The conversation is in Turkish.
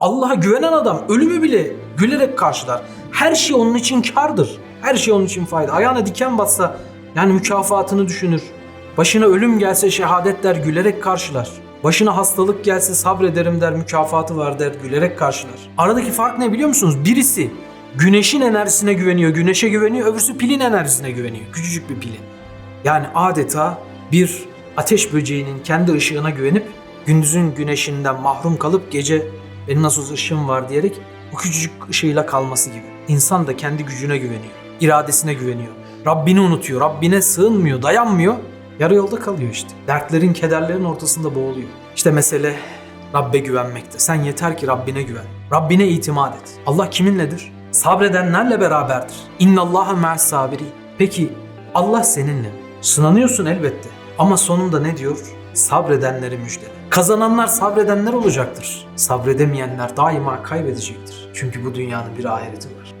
Allah'a güvenen adam ölümü bile gülerek karşılar. Her şey onun için kardır. Her şey onun için fayda. Ayağına diken batsa yani mükafatını düşünür. Başına ölüm gelse şehadet der gülerek karşılar. Başına hastalık gelse sabrederim der mükafatı var der gülerek karşılar. Aradaki fark ne biliyor musunuz? Birisi güneşin enerjisine güveniyor, güneşe güveniyor. Öbürsü pilin enerjisine güveniyor. Küçücük bir pilin. Yani adeta bir ateş böceğinin kendi ışığına güvenip gündüzün güneşinden mahrum kalıp gece benim nasıl olsa ışığım var diyerek o küçücük ışığıyla kalması gibi. İnsan da kendi gücüne güveniyor, iradesine güveniyor. Rabbini unutuyor, Rabbine sığınmıyor, dayanmıyor. Yarı yolda kalıyor işte. Dertlerin, kederlerin ortasında boğuluyor. İşte mesele Rabbe güvenmekte. Sen yeter ki Rabbine güven. Rabbine itimat et. Allah kiminledir? Sabredenlerle beraberdir. İnna Allaha ma'as sabirin. Peki Allah seninle? Sınanıyorsun elbette. Ama sonunda ne diyor? Sabredenleri müjdele. Kazananlar sabredenler olacaktır. Sabredemeyenler daima kaybedecektir. Çünkü bu dünyanın bir ahireti var.